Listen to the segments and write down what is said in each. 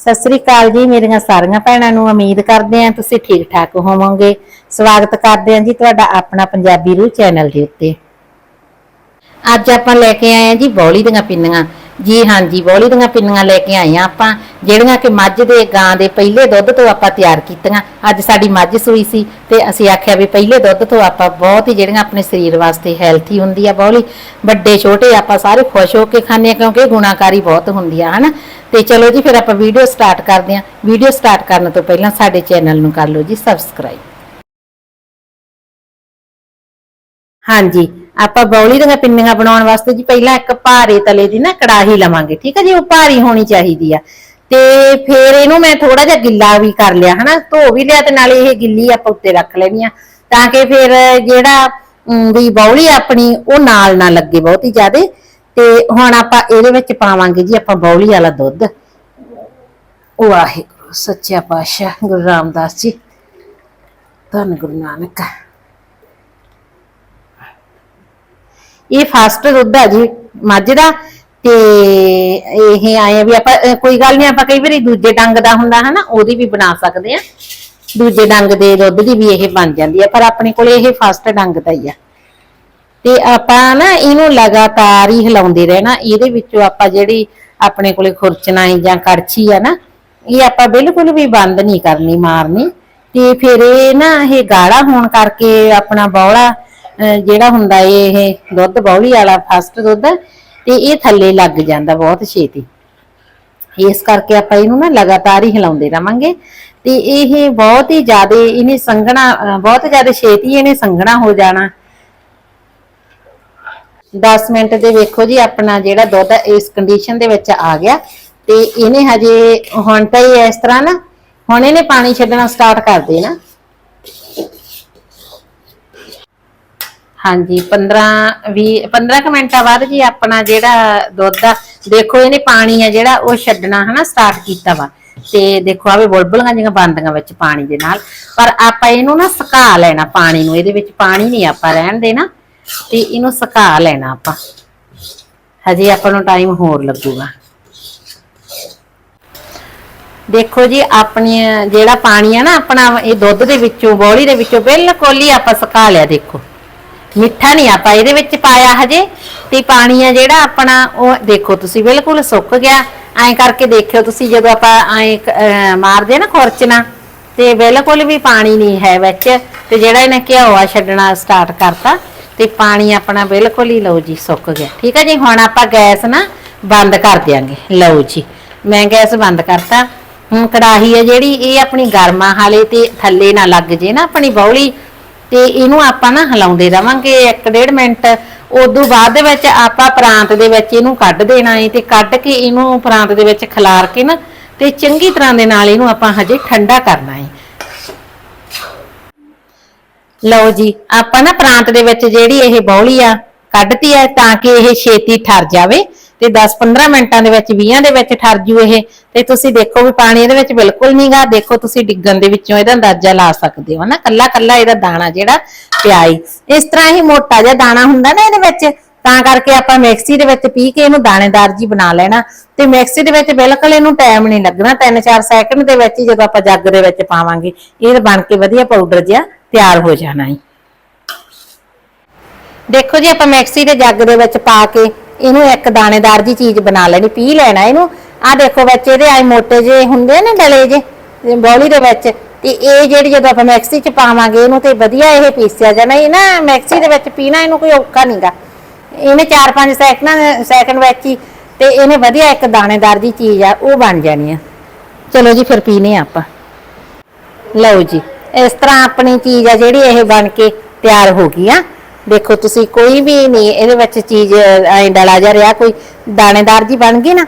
ਸਤਿ ਸ੍ਰੀ ਅਕਾਲ ਜੀ, ਮੇਰੀਆਂ ਸਾਰੀਆਂ ਭੈਣਾਂ ਨੂੰ ਉਮੀਦ ਕਰਦੇ ਹਾਂ ਤੁਸੀਂ ਠੀਕ ਠਾਕ ਹੋਵੋਗੇ। ਸਵਾਗਤ ਕਰਦੇ ਹਾਂ ਜੀ ਤੁਹਾਡਾ ਆਪਣਾ ਪੰਜਾਬੀ ਰੂ ਚੈਨਲ ਦੇ ਉੱਤੇ। ਅੱਜ ਆਪਾਂ ਲੈ ਕੇ ਆਏ ਹਾਂ ਜੀ ਬੌਲੀ ਦੀਆਂ ਪਿੰਨੀਆਂ। ਜੀ ਹਾਂਜੀ ਜੀ ਦੀਆਂ ਪਿੰਨੀਆਂ ਲੈ ਕੇ ਆਏ ਹਾਂ ਆਪਾਂ। ਜਿਹੜੀਆਂ ਕਿ ਮੱਝ ਦੇ ਗਾਂ ਦੇ ਪਹਿਲੇ ਦੁੱਧ ਤੋਂ ਆਪਾਂ ਤਿਆਰ ਕੀਤੀਆਂ। ਅੱਜ ਸਾਡੀ ਮੱਝ ਸੂਈ ਸੀ ਤੇ ਅਸੀਂ ਆਖਿਆ ਵੀ ਪਹਿਲੇ ਦੁੱਧ ਤੋਂ ਆਪਾਂ ਬਹੁਤ ਹੀ ਜਿਹੜੀਆਂ ਆਪਣੇ ਸਰੀਰ ਵਾਸਤੇ ਹੈਲਥੀ ਹੁੰਦੀ ਆ ਬੌਲੀ। ਵੱਡੇ, ਛੋਟੇ ਆਪਾਂ ਸਾਰੇ ਖੁਸ਼ ਹੋ ਕੇ ਖਾਂਦੇ ਆ ਕਿਉਂਕਿ ਗੁਣਾਕਾਰੀ ਬਹੁਤ ਹੁੰਦੀ ਆ, ਹਨਾ? ਤੇ ਚਲੋ ਜੀ, ਫਿਰ ਆਪਾਂ ਵੀਡੀਓ ਸਟਾਰਟ ਕਰਦੇ ਹਾਂ। ਵੀਡੀਓ ਸਟਾਰਟ ਕਰਨ ਤੋਂ ਪਹਿਲਾਂ ਸਾਡੇ ਚੈਨਲ ਨੂੰ ਕਰ ਲਓ ਜੀ ਸਬਸਕ੍ਰਾਈਬ ਹਾਂਜੀ ਆਪਾਂ ਬੌਲੀ ਦੀਆਂ ਪਿੰਨੀਆਂ ਬਣਾਉਣ ਵਾਸਤੇ ਜੀ, ਪਹਿਲਾਂ ਇੱਕ ਭਾਰੇ ਤਲੇ ਦੀ ਨਾ ਕੜਾਹੀ ਲਵਾਂਗੇ, ਠੀਕ ਹੈ ਜੀ? ਉਹ ਭਾਰੀ ਹੋਣੀ ਚਾਹੀਦੀ ਆ। ਤੇ ਫਿਰ ਇਹਨੂੰ ਮੈਂ ਥੋੜਾ ਜਿਹਾ ਗਿੱਲਾ ਵੀ ਕਰ ਲਿਆ, ਹਨਾ? ਧੋ ਵੀ ਲਿਆ ਤੇ ਨਾਲੇ ਇਹ ਗਿੱਲੀ ਆਪਾਂ ਉੱਤੇ ਰੱਖ ਲੈਣੀ ਆ, ਤਾਂ ਕਿ ਫਿਰ ਜਿਹੜਾ ਵੀ ਬੌਲੀ ਆਪਣੀ, ਉਹ ਨਾਲ ਨਾ ਲੱਗੇ ਬਹੁਤੀ ਜ਼ਿਆਦੇ। ਤੇ ਹੁਣ ਆਪਾਂ ਇਹਦੇ ਵਿੱਚ ਪਾਵਾਂਗੇ ਜੀ, ਆਪਾਂ ਬੌਲੀ ਵਾਲਾ ਦੁੱਧ। ਵਾਹਿਗੁਰੂ ਸੱਚਾ ਪਾਤਸ਼ਾਹ, ਗੁਰੂ ਰਾਮਦਾਸ ਜੀ। ਧੰਨ ਗੁਰੂ ਨਾਨਕ। ਇਹ ਫਾਸਟ ਦੁੱਧ ਆ ਜੀ, ਮੱਝ ਦਾ, ਤੇ ਇਹ ਆਏ ਆ ਵੀ ਆਪਾਂ ਕੋਈ ਗੱਲ ਨਹੀਂ ਆਪਾਂ ਕਈ ਵਾਰੀ ਦੂਜੇ ਡੰਗ ਦਾ ਹੁੰਦਾ ਹੈ ਉਹਦੀ ਵੀ ਬਣਾ ਸਕਦੇ ਆ ਦੂਜੇ ਡੰਗ ਦੇ ਦੁੱਧ ਦੀ ਵੀ ਇਹ ਬਣ ਜਾਂਦੀ ਆ, ਪਰ ਆਪਣੇ ਕੋਲੇ ਇਹ ਫਾਸਟ ਡੰਗ ਦਾ ਹੀ ਆ। ਤੇ ਆਪਾਂ ਨਾ ਇਹਨੂੰ ਲਗਾਤਾਰ ਹੀ ਹਿਲਾਉਂਦੇ ਰਹਿਣਾ, ਇਹਦੇ ਵਿੱਚੋਂ ਆਪਾਂ ਜਿਹੜੀ ਆਪਣੇ ਕੋਲੇ ਖੁਰਚਣਾ ਹੈ ਜਾਂ ਕੜਛੀ ਆ ਨਾ, ਇਹ ਆਪਾਂ ਬਿਲਕੁਲ ਵੀ ਬੰਦ ਨਹੀਂ ਕਰਨੀ, ਮਾਰਨੀ। ਤੇ ਫਿਰ ਇਹ ਨਾ, ਇਹ ਗਾੜਾ ਹੋਣ ਕਰਕੇ ਆਪਣਾ ਬੌਲਾ ਜਿਹੜਾ ਹੁੰਦਾ ਏ ਇਹ ਦੁੱਧ, ਬੌਲੀ ਵਾਲਾ ਫਸਟ ਦੁੱਧ, ਤੇ ਇਹ ਥੱਲੇ ਲੱਗ ਜਾਂਦਾ ਬਹੁਤ ਛੇਤੀ। ਇਸ ਕਰਕੇ ਆਪਾਂ ਇਹਨੂੰ ਨਾ ਲਗਾਤਾਰ ਹੀ ਹਿਲਾਉਂਦੇ ਰਵਾਂਗੇ। ਤੇ ਇਹ ਬਹੁਤ ਹੀ ਜ਼ਿਆਦਾ ਇਹਨੇ ਸੰਘਣਾ ਬਹੁਤ ਜ਼ਿਆਦਾ ਛੇਤੀ ਇਹਨੇ ਸੰਘਣਾ ਹੋ ਜਾਣਾ। 10 ਮਿੰਟ ਦੇ ਵੇਖੋ ਜੀ, ਆਪਣਾ ਜਿਹੜਾ ਦੁੱਧ ਇਸ ਕੰਡੀਸ਼ਨ ਦੇ ਵਿੱਚ ਆ ਗਿਆ। ਤੇ ਇਹਨੇ ਹਜੇ ਹੁਣ ਤਾਂ ਇਹ ਇਸ ਤਰ੍ਹਾਂ ਨਾ, ਹੁਣ ਇਹਨੇ ਪਾਣੀ ਛੱਡਣਾ ਸਟਾਰਟ ਕਰ ਦੇਣਾ। ਹਾਂਜੀ 15 20 15 ਕੁ ਮਿੰਟਾਂ ਬਾਅਦ ਜੀ ਆਪਣਾ ਜਿਹੜਾ ਦੁੱਧ ਆ, ਦੇਖੋ ਇਹਨੇ ਪਾਣੀ ਆ ਜਿਹੜਾ ਉਹ ਛੱਡਣਾ ਹਨਾ ਸਟਾਰਟ ਕੀਤਾ ਵਾ। ਤੇ ਦੇਖੋ ਆਵੇ ਬੁਲਬੁਲੀਆਂ ਜਿਹੀਆਂ ਬੰਦੀਆਂ ਵਿੱਚ ਪਾਣੀ ਦੇ ਨਾਲ। ਪਰ ਆਪਾਂ ਇਹਨੂੰ ਨਾ ਸੁਕਾ ਲੈਣਾ ਪਾਣੀ ਨੂੰ, ਇਹਦੇ ਵਿੱਚ ਪਾਣੀ ਨਹੀਂ ਆਪਾਂ ਰਹਿਣ ਦੇਣਾ, ਤੇ ਇਹਨੂੰ ਸੁਕਾ ਲੈਣਾ ਆਪਾਂ। ਹਜੇ ਆਪਾਂ ਨੂੰ ਟਾਈਮ ਹੋਰ ਲੱਗੂਗਾ। ਦੇਖੋ ਜੀ ਆਪਣੀ ਜਿਹੜਾ ਪਾਣੀ ਆ ਨਾ, ਆਪਣਾ ਇਹ ਦੁੱਧ ਦੇ ਵਿੱਚੋਂ, ਬੋਲੀ ਦੇ ਵਿੱਚੋਂ ਬਿਲਕੁਲ ਹੀ ਆਪਾਂ ਸੁਕਾ ਲਿਆ, ਦੇਖੋ। ਮਿੱਠਾ ਨਹੀਂ ਆਪਾਂ ਇਹਦੇ ਵਿੱਚ ਪਾਇਆ ਹਜੇ। ਤੇ ਪਾਣੀ ਆ ਜਿਹੜਾ ਆਪਣਾ, ਉਹ ਦੇਖੋ ਤੁਸੀਂ ਬਿਲਕੁਲ ਸੁੱਕ ਗਿਆ। ਐਂ ਕਰਕੇ ਦੇਖਿਓ ਤੁਸੀਂ ਜਦੋਂ ਆਪਾਂ ਐਂ ਮਾਰਦੇ ਨਾ ਖੁਰਚਣਾ ਤੇ ਬਿਲਕੁਲ ਵੀ ਪਾਣੀ ਨਹੀਂ ਹੈ ਵਿੱਚ। ਤੇ ਜਿਹੜਾ ਇਹਨੇ ਘਿਓ ਛੱਡਣਾ ਸਟਾਰਟ ਕਰਤਾ, ਤੇ ਪਾਣੀ ਆਪਣਾ ਬਿਲਕੁਲ ਹੀ ਲਓ ਜੀ, ਸੁੱਕ ਗਿਆ। ਠੀਕ ਹੈ ਜੀ, ਹੁਣ ਆਪਾਂ ਗੈਸ ਨਾ ਬੰਦ ਕਰ ਦਿਆਂਗੇ। ਲਓ ਜੀ, ਮੈਂ ਗੈਸ ਬੰਦ ਕਰਤਾ। ਹੁਣ ਕੜਾਹੀ ਹੈ ਜਿਹੜੀ, ਇਹ ਆਪਣੀ ਗਰਮਾ ਹਾਲੇ ਤੇ ਥੱਲੇ ਨਾ ਲੱਗ ਜੇ ਨਾ ਆਪਣੀ ਬੌਲੀ। ਤੇ ਇਹਨੂੰ ਆਪਾਂ ਨਾ ਹਿਲਾਉਂਦੇ ਰਵਾਂਗੇ 1.5 ਮਿੰਟ। ਉਦੋਂ ਬਾਅਦ ਦੇ ਵਿੱਚ ਆਪਾਂ ਪ੍ਰਾਂਤ ਦੇ ਵਿੱਚ ਇਹਨੂੰ ਕੱਢ ਦੇਣਾ ਹੈ ਤੇ ਕੱਢ ਕੇ ਇਹਨੂੰ ਪ੍ਰਾਂਤ ਦੇ ਵਿੱਚ ਖਿਲਾਰ ਕੇ ਨਾ ਤੇ ਚੰਗੀ ਤਰ੍ਹਾਂ ਦੇ ਨਾਲ ਇਹਨੂੰ ਆਪਾਂ ਹਜੇ ਠੰਡਾ ਕਰਨਾ ਹੈ ਲਓ ਜੀ, ਆਪਾਂ ਨਾ ਪ੍ਰਾਂਤ ਦੇ ਵਿੱਚ ਜਿਹੜੀ ਇਹ ਬੌਲੀ ਆ ਕੱਢਤੀ ਹੈ ਤਾਂ ਕਿ ਇਹ ਛੇਤੀ ਠਰ ਜਾਵੇ। ਤੇ 10-15 ਮਿੰਟਾਂ ਦੇ ਵਿੱਚ 20 ਦੇ ਵਿੱਚ ਠਰ ਜੂ ਇਹ। ਤੇ ਤੁਸੀਂ ਦੇਖੋ ਵੀ ਪਾਣੀ ਇਹਦੇ ਵਿੱਚ ਬਿਲਕੁਲ ਨਹੀਂਗਾ ਦੇਖੋ ਤੁਸੀਂ ਡਿੱਗਣ ਦੇ ਵਿੱਚੋਂ ਇਹਦਾ ਅੰਦਾਜ਼ਾ ਲਾ ਸਕਦੇ ਹੋ ਨਾ ਕੱਲਾ ਕੱਲਾ ਇਹਦਾ ਦਾਣਾ ਜਿਹੜਾ ਪਿਆ ਇਸ ਤਰ੍ਹਾਂ ਹੀ ਮੋਟਾ ਜਿਹਾ ਦਾਣਾ ਹੁੰਦਾ ਨਾ ਇਹਦੇ ਵਿੱਚ। ਤਾਂ ਕਰਕੇ ਆਪਾਂ ਮਿਕਸੀ ਦੇ ਵਿੱਚ ਪੀ ਕੇ ਇਹਨੂੰ ਦਾਣੇਦਾਰ ਜੀ ਬਣਾ ਲੈਣਾ। ਤੇ ਮਿਕਸੀ ਦੇ ਵਿੱਚ ਬਿਲਕੁਲ ਇਹਨੂੰ ਟਾਈਮ ਨਹੀਂ ਲੱਗਣਾ। 3-4 ਸੈਕਿੰਡ ਦੇ ਵਿੱਚ ਹੀ ਜਦੋਂ ਆਪਾਂ ਜੱਗ ਦੇ ਵਿੱਚ ਪਾਵਾਂਗੇ, ਇਹ ਬਣ ਕੇ ਵਧੀਆ ਪਾਊਡਰ ਜਿਹਾ ਤਿਆਰ ਹੋ ਜਾਣਾ ਹੈ ਦੇਖੋ ਜੀ, ਆਪਾਂ ਮਿਕਸੀ ਦੇ ਜੱਗ ਦੇ ਵਿੱਚ ਪਾ ਕੇ ਇਹਨੂੰ ਇੱਕ ਦਾਣੇਦਾਰ ਜੀ ਚੀਜ਼ ਬਣਾ ਲੈਣੀ, ਪੀ ਲੈਣਾ ਇਹਨੂੰ। ਆਹ ਦੇਖੋ ਵਿੱਚ ਇਹਦੇ ਆਏ ਮੋਟੇ ਜੇ ਹੁੰਦੇ ਨੇ ਡਲੇ ਜੇ ਬੌਲੀ ਦੇ ਵਿੱਚ, ਤੇ ਇਹ ਜਿਹੜੀ ਜਦੋਂ ਆਪਾਂ ਮਿਕਸੀ 'ਚ ਪਾਵਾਂਗੇ ਇਹਨੂੰ ਤੇ ਵਧੀਆ ਇਹ ਪੀਸਿਆ ਜਾਣਾ। ਇਹ ਨਾ ਮਿਕਸੀ ਦੇ ਵਿੱਚ ਪੀਣਾ ਇਹਨੂੰ ਕੋਈ ਔਖਾ ਨਹੀਂਗਾ ਇਹਨੇ 4-5 ਸੈਕਿੰਡ ਸੈਕਿੰਡ ਵਿੱਚ ਹੀ ਤੇ ਇਹਨੇ ਵਧੀਆ ਇੱਕ ਦਾਣੇਦਾਰ ਦੀ ਚੀਜ਼ ਆ, ਉਹ ਬਣ ਜਾਣੀ ਆ। ਚਲੋ ਜੀ, ਫਿਰ ਪੀਨੇ ਆ ਆਪਾਂ। ਲਓ ਜੀ, ਇਸ ਤਰ੍ਹਾਂ ਆਪਣੀ ਚੀਜ਼ ਆ ਜਿਹੜੀ ਇਹ ਬਣ ਕੇ ਤਿਆਰ ਹੋ ਗਈ ਆ। ਦੇਖੋ, ਤੁਸੀਂ ਕੋਈ ਵੀ ਨਹੀਂ, ਇਹਦੇ ਵਿੱਚ ਚੀਜ਼ ਐ ਡਲਾ ਜਾ ਰਿਹਾ, ਕੋਈ ਦਾਣੇਦਾਰ ਜੀ ਬਣ ਗਈ ਨਾ।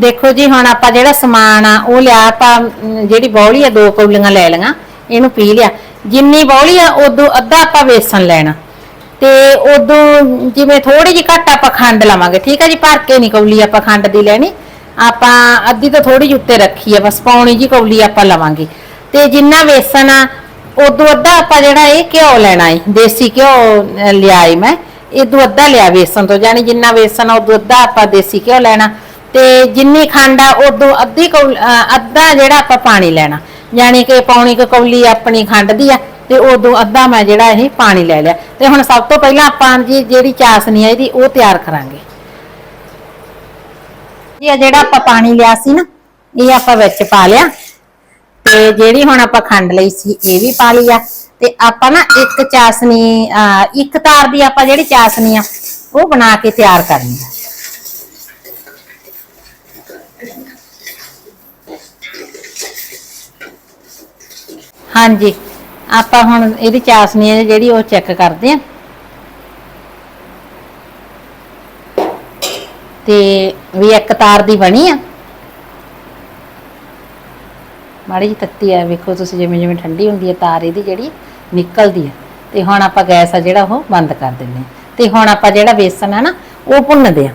ਦੇਖੋ ਜੀ, ਹੁਣ ਆਪਾਂ ਜਿਹੜਾ ਸਮਾਨ ਆ, ਉਹ ਲਿਆ, ਆਪਾਂ ਜਿਹੜੀ ਬੌਲੀ ਆ, ਦੋ ਕੌਲੀਆਂ ਲੈ ਲਈਆਂ, ਇਹਨੂੰ ਪੀ ਲਿਆ। ਜਿੰਨੀ ਬੌਲੀ ਆ, ਉਦੋਂ ਅੱਧਾ ਆਪਾਂ ਵੇਸਣ ਲੈਣਾ। ਤੇ ਉਦੋਂ ਜਿਵੇਂ ਥੋੜੀ ਜਿਹੀ ਘੱਟ ਆਪਾਂ ਖੰਡ ਲਵਾਂਗੇ, ਠੀਕ ਆ ਜੀ? ਭਰ ਕੇ ਨਹੀਂ ਕੌਲੀ ਆਪਾਂ ਖੰਡ ਦੀ ਲੈਣੀ। ਆਪਾਂ ਅੱਧੀ ਤਾਂ ਥੋੜੀ ਜਿਹੀ ਉੱਤੇ ਰੱਖੀ ਆ ਬਸ ਪੌਣੀ ਜੀ ਕੌਲੀ ਆਪਾਂ ਲਵਾਂਗੇ। ਤੇ ਜਿੰਨਾ ਵੇਸਣ ਆ ਉਦੋਂ ਅੱਧਾ ਆਪਾਂ ਜਿਹੜਾ ਇਹ ਘਿਓ ਲੈਣਾ ਹੈ ਦੇਸੀ ਘਿਓ ਅਹ, ਲਿਆ ਏ ਮੈਂ। ਇਹ ਤੋਂ ਅੱਧਾ ਲਿਆ ਵੇਸਣ ਤੋਂ ਯਾਨੀ ਜਿੰਨਾ ਵੇਸਣ ਆ ਉਦੋਂ ਅੱਧਾ ਆਪਾਂ ਦੇਸੀ ਘਿਓ ਲੈਣਾ। ਤੇ ਜਿੰਨੀ ਖੰਡ ਆ ਉਦੋਂ ਅੱਧੀ ਕੌਲ- ਅੱਧਾ ਜਿਹੜਾ ਆਪਾਂ ਪਾਣੀ ਲੈਣਾ। ਯਾਨੀ ਕਿ ਪੌਣੀ ਕੁ ਕੌਲੀ ਆਪਣੀ ਖੰਡ ਦੀ ਆ ਤੇ ਉਦੋਂ ਅੱਧਾ ਮੈਂ ਜਿਹੜਾ ਇਹ ਪਾਣੀ ਲੈ ਲਿਆ। ਤੇ ਹੁਣ ਸਭ ਤੋਂ ਪਹਿਲਾਂ ਆਪਾਂ ਜੀ ਜਿਹੜੀ ਚਾਸਨੀ ਆ ਇਹਦੀ ਉਹ ਤਿਆਰ ਕਰਾਂਗੇ। ਇਹ ਜਿਹੜਾ ਆਪਾਂ ਪਾਣੀ ਲਿਆ ਸੀ ਨਾ, ਇਹ ਆਪਾਂ ਵਿੱਚ ਪਾ ਲਿਆ। ਤੇ ਜਿਹੜੀ ਹੁਣ ਆਪਾਂ ਖੰਡ ਲਈ ਸੀ, ਇਹ ਵੀ ਪਾ ਲਈ ਆ। ਤੇ ਆਪਾਂ ਨਾ ਇੱਕ ਚਾਸਨੀ ਇੱਕ ਤਾਰ ਦੀ ਆਪਾਂ ਜਿਹੜੀ ਚਾਸਨੀ ਆ, ਉਹ ਬਣਾ ਕੇ ਤਿਆਰ ਕਰਨੀ ਆ। ਹਾਂਜੀ, ਆਪਾਂ ਹੁਣ ਇਹਦੀ ਚਾਸਨੀ ਹੈ ਜਿਹੜੀ ਉਹ ਚੈੱਕ ਕਰਦੇ ਆ। ਤੇ ਵੀ ਇੱਕ ਤਾਰ ਦੀ ਬਣੀ ਆ। ਮਾੜੀ ਜੀ ਤੱਤੀ ਆ, ਵੇਖੋ ਤੁਸੀਂ ਜਿਵੇਂ ਜਿਵੇਂ ਠੰਡੀ ਹੁੰਦੀ ਹੈ ਤਾਰ ਇਹਦੀ ਜਿਹੜੀ ਨਿਕਲਦੀ ਆ। ਤੇ ਹੁਣ ਆਪਾਂ ਗੈਸ ਆ ਜਿਹੜਾ ਉਹ ਬੰਦ ਕਰ ਦਿੰਦੇ ਆ। ਤੇ ਹੁਣ ਆਪਾਂ ਜਿਹੜਾ ਬੇਸਨ ਹੈ ਨਾ, ਉਹ ਭੁੰਨਦੇ ਆ।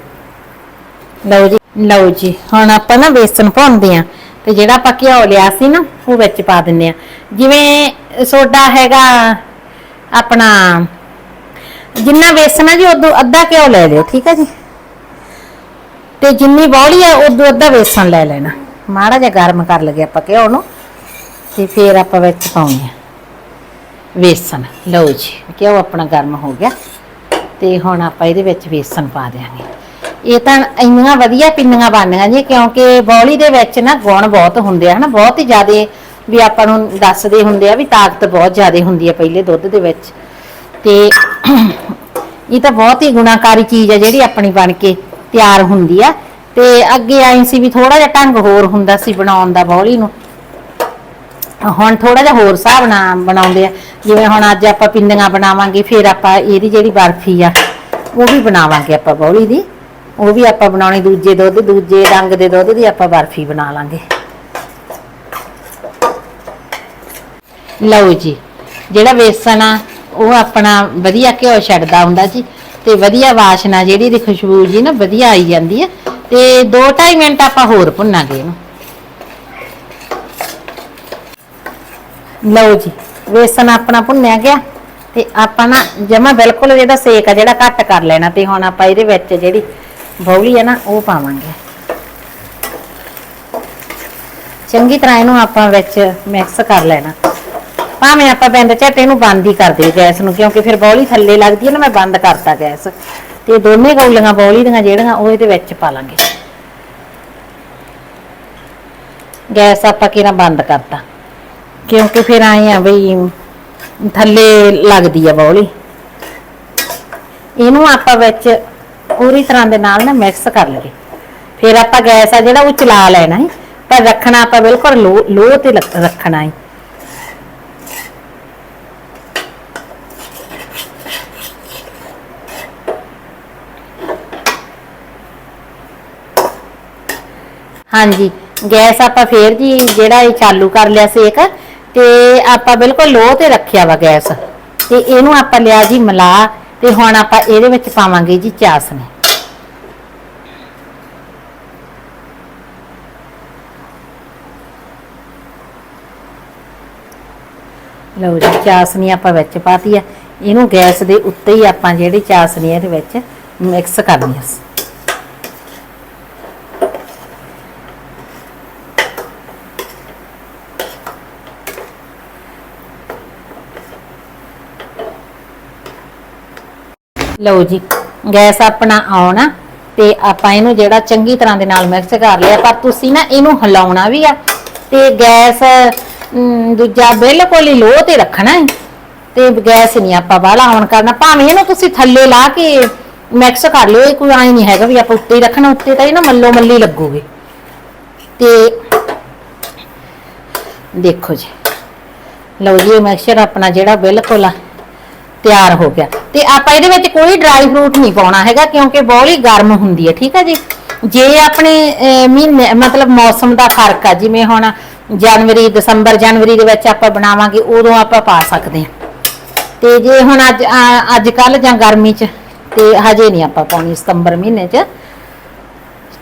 ਲਓ ਜੀ ਲਓ ਜੀ, ਹੁਣ ਆਪਾਂ ਨਾ ਬੇਸਨ ਭੁੰਨਦੇ ਆ। ਤੇ ਜਿਹੜਾ ਆਪਾਂ ਘਿਓ ਲਿਆ ਸੀ ਨਾ, ਉਹ ਵਿੱਚ ਪਾ ਦਿੰਦੇ ਆ। ਜਿਵੇਂ ਸੋਡਾ ਹੈਗਾ ਆਪਣਾ, ਜਿੰਨਾ ਬੇਸਨ ਆ ਜੀ, ਉਦੋਂ ਅੱਧਾ ਘਿਓ ਲੈ ਲਿਓ, ਠੀਕ ਆ ਜੀ? ਤੇ ਜਿੰਨੀ ਬੌਲੀ ਆ ਉਦੋਂ ਅੱਧਾ ਵੇਸਣ ਲੈ ਲੈਣਾ। ਮਾੜਾ ਜਿਹਾ ਗਰਮ ਕਰ ਲਗੇ ਆਪਾਂ ਘਿਓ ਨੂੰ, ਤੇ ਫਿਰ ਆਪਾਂ ਵਿੱਚ ਪਾਉਣੇ ਆ। ਵੇਸਣ, ਲਓ ਜੀ, ਘਿਓ ਆਪਣਾ ਗਰਮ ਹੋ ਗਿਆ, ਤੇ ਹੁਣ ਆਪਾਂ ਇਹਦੇ ਵਿੱਚ ਵੇਸਣ ਪਾ ਦਿਆਂਗੇ। ਇਹ ਤਾਂ ਇੰਨੀਆਂ ਵਧੀਆ ਪਿੰਨੀਆਂ ਬਣਨੀਆਂ ਜੀ, ਕਿਉਂਕਿ ਬੌਲੀ ਦੇ ਵਿੱਚ ਨਾ ਗੁਣ ਬਹੁਤ ਹੁੰਦੇ ਆ, ਹਨਾ, ਬਹੁਤ ਹੀ ਜ਼ਿਆਦਾ ਵੀ ਆਪਾਂ ਨੂੰ ਦੱਸਦੇ ਹੁੰਦੇ ਆ ਵੀ ਤਾਕਤ ਬਹੁਤ ਜ਼ਿਆਦਾ ਹੁੰਦੀ ਆ ਪਹਿਲੇ ਦੁੱਧ ਦੇ ਵਿੱਚ। ਤੇ ਇਹ ਤਾਂ ਬਹੁਤ ਹੀ ਗੁਣਾਕਾਰੀ ਚੀਜ਼ ਆ ਜਿਹੜੀ ਆਪਣੀ ਬਣ ਕੇ ਤਿਆਰ ਹੁੰਦੀ ਆ। ਤੇ ਅੱਗੇ ਆਈ ਸੀ ਵੀ ਥੋੜਾ ਜਿਹਾ ਢੰਗ ਹੋਰ ਹੁੰਦਾ ਸੀ ਬਣਾਉਣ ਦਾ ਬੌਲੀ ਨੂੰ। ਹੁਣ ਥੋੜਾ ਜਿਹਾ ਹੋਰ ਹਿਸਾਬ ਨਾਲ ਬਣਾਉਂਦੇ ਆ। ਜਿਵੇਂ ਹੁਣ ਅੱਜ ਆਪਾਂ ਪਿੰਨੀਆਂ ਬਣਾਵਾਂਗੇ, ਫਿਰ ਆਪਾਂ ਇਹਦੀ ਜਿਹੜੀ ਬਰਫੀ ਆ, ਉਹ ਵੀ ਬਣਾਵਾਂਗੇ ਆਪਾਂ ਬੌਲੀ ਦੀ। ਉਹ ਵੀ ਆਪਾਂ ਬਣਾਉਣੀ, ਦੂਜੇ ਦੁੱਧ, ਦੂਜੇ ਰੰਗ ਦੇ ਦੁੱਧ ਦੀ ਆਪਾਂ ਬਰਫੀ ਬਣਾ ਲਾਂਗੇ। ਲਓ ਜੀ, ਜਿਹੜਾ ਵੇਸਣ ਆ, ਉਹ ਆਪਣਾ ਵਧੀਆ ਘਿਓ ਛੱਡਦਾ ਹੁੰਦਾ ਜੀ। ਤੇ ਵਧੀਆ ਵਾਸ਼ਨਾ ਜਿਹੜੀ ਦੀ ਖੁਸ਼ਬੂ ਜੀ ਨਾ ਵਧੀਆ ਆਈ ਜਾਂਦੀ ਹੈ ਤੇ 2-2.5 ਮਿੰਟ ਆਪਾਂ ਹੋਰ ਭੁੰਨਾਂਗੇ ਇਹਨੂੰ। ਲਓ ਜੀ, ਵੇਸਣ ਆਪਣਾ ਭੁੰਨਿਆ ਗਿਆ ਤੇ ਆਪਾਂ ਨਾ ਜਮਾ ਬਿਲਕੁਲ ਇਹਦਾ ਸੇਕ ਆ ਜਿਹੜਾ ਘੱਟ ਕਰ ਲੈਣਾ ਤੇ ਹੁਣ ਆਪਾਂ ਇਹਦੇ ਵਿੱਚ ਜਿਹੜੀ ਬੌਲੀ ਹੈ ਨਾ ਉਹ ਪਾਵਾਂਗੇ। ਚੰਗੀ ਤਰ੍ਹਾਂ ਇਹਨੂੰ ਆਪਾਂ ਵਿੱਚ ਮਿਕਸ ਕਰ ਲੈਣਾ। ਭਾਵੇਂ ਆਪਾਂ ਬਿੰਦ ਝੱਟ ਇਹਨੂੰ ਬੰਦ ਹੀ ਕਰ ਦਿਓ ਗੈਸ ਨੂੰ, ਕਿਉਂਕਿ ਫਿਰ ਬੌਲੀ ਥੱਲੇ ਲੱਗਦੀ ਹੈ ਨਾ, ਮੈਂ ਬੰਦ ਕਰਤਾ ਗੈਸ। ਤੇ ਦੋਨੇ ਕੌਲੀਆਂ, ਬੌਲੀ ਦੀਆਂ ਜਿਹੜੀਆਂ, ਉਹ ਇਹਦੇ ਵਿੱਚ ਪਾ ਲਾਂਗੇ। ਗੈਸ ਆਪਾਂ ਕਿਹੜਾ ਬੰਦ ਕਰਤਾ? ਕਿਉਂਕਿ ਫਿਰ ਆਏ ਆ ਬਈ, ਥੱਲੇ ਲੱਗਦੀ ਆ ਬੌਲੀ। ਇਹਨੂੰ ਆਪਾਂ ਵਿੱਚ ਪੂਰੀ ਤਰ੍ਹਾਂ ਦੇ ਨਾਲ ਨਾ ਮਿਕਸ ਕਰ ਲਵੇ। ਫਿਰ ਆਪਾਂ ਗੈਸ ਆ ਜਿਹੜਾ ਉਹ ਚਲਾ ਲੈਣਾ ਹੈ, ਪਰ ਰੱਖਣਾ ਆਪਾਂ ਬਿਲਕੁਲ ਲੋ ਲੋ ਤੇ ਲੱਕ- ਰੱਖਣਾ ਹੈ। ਹਾਂਜੀ, ਗੈਸ ਆਪਾਂ ਫੇਰ ਜੀ ਜਿਹੜਾ ਇਹ ਚਾਲੂ ਕਰ ਲਿਆ ਸੇਕ, ਤੇ ਆਪਾਂ ਬਿਲਕੁਲ ਲੋ ਤੇ ਰੱਖਿਆ ਵਾ ਗੈਸ। ਤੇ ਇਹਨੂੰ ਆਪਾਂ ਲਿਆ ਜੀ ਮਿਲਾ, ਤੇ ਹੁਣ ਆਪਾਂ ਇਹਦੇ ਵਿੱਚ ਪਾਵਾਂਗੇ ਜੀ ਚਾਸਨੀ ਲਓ ਜੀ ਚਾਸਨੀ ਆਪਾਂ ਵਿੱਚ ਪਾਤੀ ਆ। ਇਹਨੂੰ ਗੈਸ ਦੇ ਉੱਤੇ ਹੀ ਆਪਾਂ ਜਿਹੜੀ ਚਾਸਨੀ ਇਹਦੇ ਵਿੱਚ ਮਿਕਸ ਕਰਨੀ ਆ। ਲਓ ਜੀ, ਗੈਸ ਆਪਣਾ ਆਉਣਾ ਆ ਤੇ ਆਪਾਂ ਇਹਨੂੰ ਜਿਹੜਾ ਚੰਗੀ ਤਰ੍ਹਾਂ ਦੇ ਨਾਲ ਮਿਕਸ ਕਰ ਲਿਆ, ਪਰ ਤੁਸੀਂ ਨਾ ਇਹਨੂੰ ਹਿਲਾਉਣਾ ਵੀ ਆ ਤੇ ਗੈਸ ਦੂਜਾ ਬਿਲਕੁਲ ਹੀ ਲੋ ਤੇ ਰੱਖਣਾ ਹੈ ਤੇ ਗੈਸ ਨਹੀਂ ਆਪਾਂ ਬਾਹਲਾ ਆਨ ਕਰਨਾ, ਭਾਵੇਂ ਇਹਨੂੰ ਤੁਸੀਂ ਥੱਲੇ ਲਾ ਕੇ ਮਿਕਸ ਕਰ ਲਿਓ, ਇਹ ਕੋਈ ਆਈ ਨਹੀਂ ਹੈਗਾ ਵੀ ਆਪਾਂ ਉੱਤੇ ਹੀ ਰੱਖਣਾ, ਉੱਤੇ ਤਾਂ ਇਹ ਨਾ ਮੱਲੋ ਮੱਲੀ ਲੱਗੂਗੀ। ਤੇ ਦੇਖੋ ਜੀ, ਲਓ ਜੀ, ਇਹ ਮਿਕਸਚਰ ਆਪਣਾ ਜਿਹੜਾ ਬਿਲਕੁਲ ਤਿਆਰ ਹੋ ਗਿਆ। ਤੇ ਆਪਾਂ ਇਹਦੇ ਵਿੱਚ ਕੋਈ ਡਰਾਈ ਫਰੂਟ ਨਹੀਂ ਪਾਉਣਾ ਹੈਗਾ, ਕਿਉਂਕਿ ਬਹੁਤ ਹੀ ਗਰਮ ਹੁੰਦੀ ਹੈ, ਠੀਕ ਹੈ ਜੀ? ਜੇ ਆਪਣੇ ਮਹੀਨੇ, ਮਤਲਬ ਮੌਸਮ ਦਾ ਫ਼ਰਕ ਆ, ਜਿਵੇਂ ਹੁਣ ਜਨਵਰੀ, ਦਸੰਬਰ, ਜਨਵਰੀ ਦੇ ਵਿੱਚ ਆਪਾਂ ਬਣਾਵਾਂਗੇ, ਉਦੋਂ ਆਪਾਂ ਪਾ ਸਕਦੇ ਹਾਂ। ਤੇ ਜੇ ਹੁਣ ਅੱਜ ਅੱਜ ਕੱਲ ਜਾਂ ਗਰਮੀ 'ਚ, ਤੇ ਹਜੇ ਨਹੀਂ ਆਪਾਂ ਪਾਉਣੀ, ਸਤੰਬਰ ਮਹੀਨੇ 'ਚ।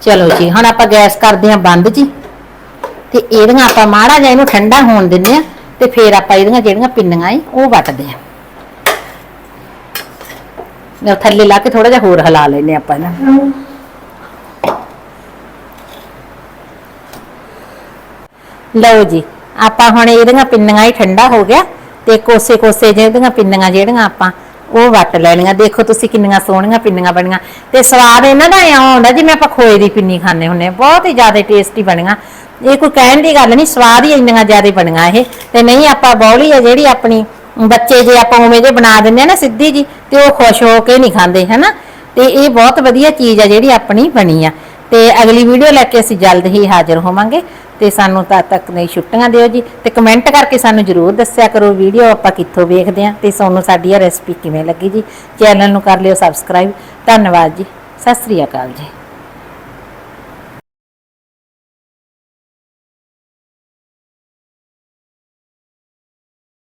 ਚਲੋ ਜੀ, ਹੁਣ ਆਪਾਂ ਗੈਸ ਕਰਦੇ ਹਾਂ ਬੰਦ ਜੀ। ਤੇ ਇਹਦੀਆਂ ਆਪਾਂ ਮਾੜਾ ਜਿਹਾ ਇਹਨੂੰ ਠੰਡਾ ਹੋਣ ਦਿੰਨੇ ਆ ਤੇ ਫਿਰ ਆਪਾਂ ਇਹਦੀਆਂ ਜਿਹੜੀਆਂ ਪਿੰਨੀਆਂ ਏ, ਉਹ ਵੱਟਦੇ ਆ ਥੱਲੇ ਲਾ ਕੇ ਥੋੜਾ ਜਿਹਾ ਹੋਰ ਹਿਲਾ ਲੈਨੇ ਆਪਾਂ ਇਹਨਾਂ ਲਓ ਜੀ, ਆਪਾਂ ਹੁਣ ਇਹਦੀਆਂ ਪਿੰਨੀਆਂ ਹੀ ਠੰਡਾ ਹੋ ਗਿਆ ਤੇ ਕੋਸੇ ਕੋਸੇ ਜਿਹੜੀਆਂ ਪਿੰਨੀਆਂ ਜਿਹੜੀਆਂ ਆਪਾਂ ਉਹ ਵੱਟ ਲੈਣੀਆਂ। ਦੇਖੋ ਤੁਸੀਂ ਕਿੰਨੀਆਂ ਸੋਹਣੀਆਂ ਪਿੰਨੀਆਂ ਬਣੀਆਂ। ਤੇ ਸਵਾਦ ਇਹਨਾਂ ਦਾ ਇਉਂ ਆਉਂਦਾ ਜਿਵੇਂ ਆਪਾਂ ਖੋਏ ਦੀ ਪਿੰਨੀ ਖਾਂਦੇ ਹੁੰਨੇ ਆ। ਬਹੁਤ ਹੀ ਜ਼ਿਆਦਾ ਟੇਸਟੀ ਬਣੀਆਂ। ਇਹ ਕੋਈ ਕਹਿਣ ਦੀ ਗੱਲ ਨਹੀਂ, ਸਵਾਦ ਹੀ ਇੰਨੀਆਂ ਜ਼ਿਆਦਾ ਬਣੀਆਂ ਇਹ। ਤੇ ਨਹੀਂ, ਆਪਾਂ ਬੌਲੀ ਆ ਜਿਹੜੀ ਆਪਣੀ ਬੱਚੇ ਜੇ ਆਪਾਂ ਉਵੇਂ ਜੇ ਬਣਾ ਦਿੰਦੇ ਆ ਨਾ ਸਿੱਧੀ ਜੀ, ਤੇ ਉਹ ਖੁਸ਼ ਹੋ ਕੇ ਨਹੀਂ ਖਾਂਦੇ, ਹਨਾ? ਤੇ ਇਹ ਬਹੁਤ ਵਧੀਆ ਚੀਜ਼ ਆ ਜਿਹੜੀ ਆਪਣੀ ਬਣੀ ਆ। ਤੇ ਅਗਲੀ ਵੀਡੀਓ ਲੈ ਕੇ ਅਸੀਂ ਜਲਦ ਹੀ ਹਾਜ਼ਰ ਹੋਵਾਂਗੇ। ਤੇ ਸਾਨੂੰ ਤਦ ਤੱਕ ਨਹੀਂ ਛੁੱਟੀਆਂ ਦਿਓ ਜੀ। ਤੇ ਕਮੈਂਟ ਕਰਕੇ ਸਾਨੂੰ ਜਰੂਰ ਦੱਸਿਆ ਕਰੋ ਵੀਡੀਓ ਆਪਾਂ ਕਿੱਥੋਂ ਵੇਖਦੇ ਆਂ। ਤੇ ਤੁਹਾਨੂੰ ਸਾਡੀ ਇਹ ਰੈਸਪੀ ਕਿਵੇਂ ਲੱਗੀ ਜੀ? ਚੈਨਲ ਨੂੰ ਕਰ ਲਿਓ ਸਬਸਕ੍ਰਾਈਬ। ਧੰਨਵਾਦ ਜੀ। ਸਤਿ ਸ੍ਰੀ ਅਕਾਲ ਜੀ।